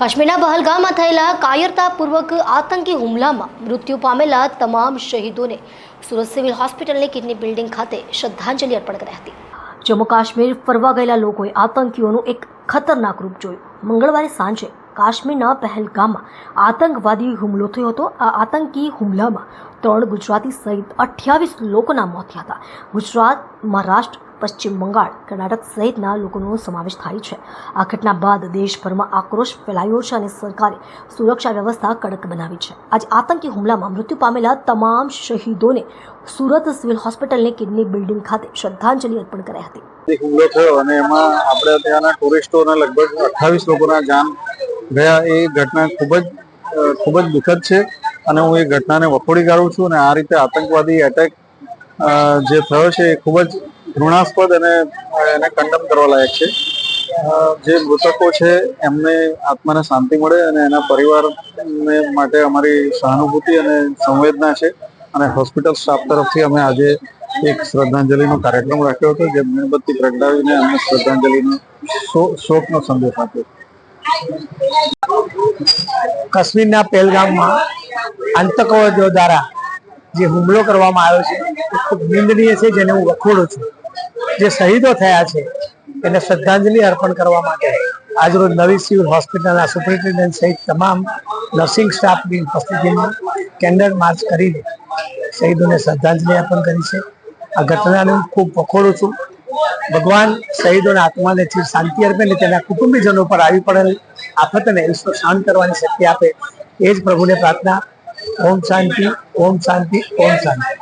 કાશ્મીરના પહલગામમાં થયેલા કાયરતાપૂર્વક આતંકી હુમલામાં મૃત્યુ પામેલા તમામ શહીદોને સુરત સિવિલ હોસ્પિટલની કિડની બિલ્ડિંગ ખાતે શ્રદ્ધાંજલિ અર્પણ કરી હતી. જમ્મુ કાશ્મીર ફરવા ગયેલા લોકોએ આતંકીઓનું એક ખતરનાક રૂપ જોયું. મંગળવારે સાંજે કાશ્મીરના પહેલગામમાં આતંકવાદી હુમલો થયો હતો. આ આતંકી હુમલામાં ત્રણ ગુજરાતી સહિત અઠ્યાવીસ લોકોના મોત થયા હતા. ગુજરાત મહારાષ્ટ્ર પશ્ચિમ બંગાળ, કર્ણાટક સહિતના લોકોનો સમાવેશ થાય છે. આ ઘટના બાદ દેશભરમાં આક્રોશ ફેલાયો છે અને સરકારે સુરક્ષા વ્યવસ્થા કડક બનાવી છે. આજે આતંકી હુમલામાં મૃત્યુ પામેલા તમામ શહીદોને સુરત સિવિલ હોસ્પિટલની કિડની બિલ્ડિંગ ખાતે શ્રદ્ધાંજલિ અર્પણ કરાઈ હતી. હુમલો થયો અને એમાં આપણે ત્યાંના ટુરિસ્ટોને લગભગ અઠ્ઠાવીસ લોકોના જાન ગયા. એ ઘટના ખૂબ જ ખૂબ જ દુઃખદ છે અને હું એ ઘટનાને વખોડી કાઢું છું અને આ રીતે આતંકવાદી એટેક જે થયો છે એ ખૂબ જ ઘૃણાસ્પદ અને એને કંડમ કરવા લાયક છે. જે મૃતકો છે, એમને આત્માને શાંતિ મળે અને એના પરિવારને માટે અમારી સહાનુભૂતિ અને સંવેદના છે. અને હોસ્પિટલ સ્ટાફ તરફથી અમે આજે એક શ્રદ્ધાંજલિનો કાર્યક્રમ રાખ્યો હતો, જે મીણબત્તી પ્રગટાવીને અમને શ્રદ્ધાંજલિનો શોકનો સંદેશ આપ્યો. કાશ્મીરના પહેલગામમાં આતંકવાદીઓ દ્વારા જે હુમલો કરવામાં આવ્યો છે ખૂબ નિંદનીય છે, જેને હું વખોડું છું. જે શહીદો થયા છે, એને શ્રદ્ધાંજલિ અર્પણ કરવા માટે આજરોજ નવી સિવિલ હોસ્પિટલના સુપ્રિન્ટેન્ડન્ટ સહિત તમામ નર્સિંગ સ્ટાફની ઉપસ્થિતિમાં કેન્ડલ માર્ચ કરીને શહીદોને શ્રદ્ધાંજલિ અર્પણ કરી છે. આ ઘટનાને હું ખૂબ વખોડું છું. ભગવાન શહીદોના આત્માને ચીર શાંતિ અર્પે ને તેના કુટુંબીજનો પર આવી પડેલ આફતને ઈશ્વર શાંત કરવાની શક્તિ આપે, એ જ પ્રભુને પ્રાર્થના. ઓમ શાંતિ ઓમ શાંતિ ઓમ શાંતિ.